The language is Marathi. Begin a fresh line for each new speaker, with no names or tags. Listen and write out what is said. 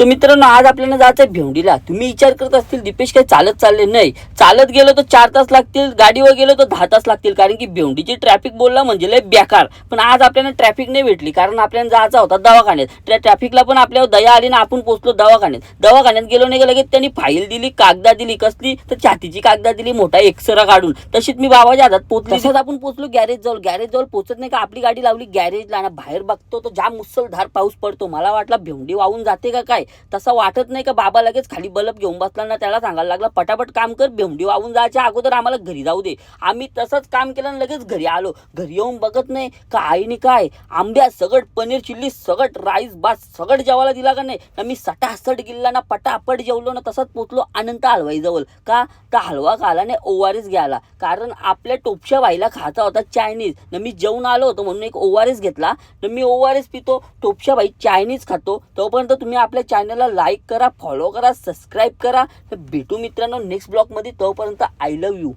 तर मित्रांनो आज आपल्याला जायचं आहे भेवंडीला. तुम्ही विचार करत असतील दीपेश काय चालत चालले नाही. चालत गेलो तर चार तास लागतील गाडीवर गेलो तर दहा तास लागतील कारण की भेवंडीची ट्रॅफिक बोलला म्हणजे लय बेकार. पण आज आपल्याला ट्रॅफिक नाही भेटली कारण आपल्याला जायचा होता दवाखान्यात. त्या ट्रॅफिकला पण आपल्यावर दया आली ना आपण पोहोचलो दवाखान्यात. दवाखान्यात गेलो नाही का लगेच त्यांनी फाईल दिली कागदा दिली कसली? तर छातीची कागदा दिली मोठा एक्सरा काढून. तशीच मी बाबाच्या हातात पोहोचली. तसंच आपण पोहोचलो गॅरेज जवळ गॅरेज जवळ पोहोचत नाही का आपली गाडी लावली गॅरेजला आणि बाहेर बघतो तो जाम मुसळधार पाऊस पडतो. मला वाटला भेवंडी वाहून जाते का काय? तसं वाटत नाही का बाबा लगेच खाली बल्ब घेऊन बसला ना त्याला सांगायला लागला पटापट काम कर भेंडी वाहून जायच्या अगोदर आम्हाला घरी जाऊ दे. आम्ही तसंच काम केलं आणि लगेच घरी आलो. घरी येऊन बघत नाही का आईने काय आंब्या सगट पनीर चिल्ली सगट राईस भात सगट जेवायला दिला का नाही? ना मी सटासट गिल्ला ना पटापट जेवलो ना तसंच पोचलो अनंत हलवाई जवळ का? तर हलवा खाला नाही ओवारीस घ्यायला. कारण आपल्या टोपशा बाईला खायचा होता चायनीज. न मी जेवण आलो होतो म्हणून एक ओवारीस घेतला. तर मी ओवारीस पितो टोपशा बाई चायनीज खातो. तोपर्यंत तुम्ही आपल्या चॅनलला लाईक करा फॉलो करा सबस्क्राईब करा. भेटू मित्रांनो नेक्स्ट ब्लॉगमध्ये तोपर्यंत आय लव्ह यू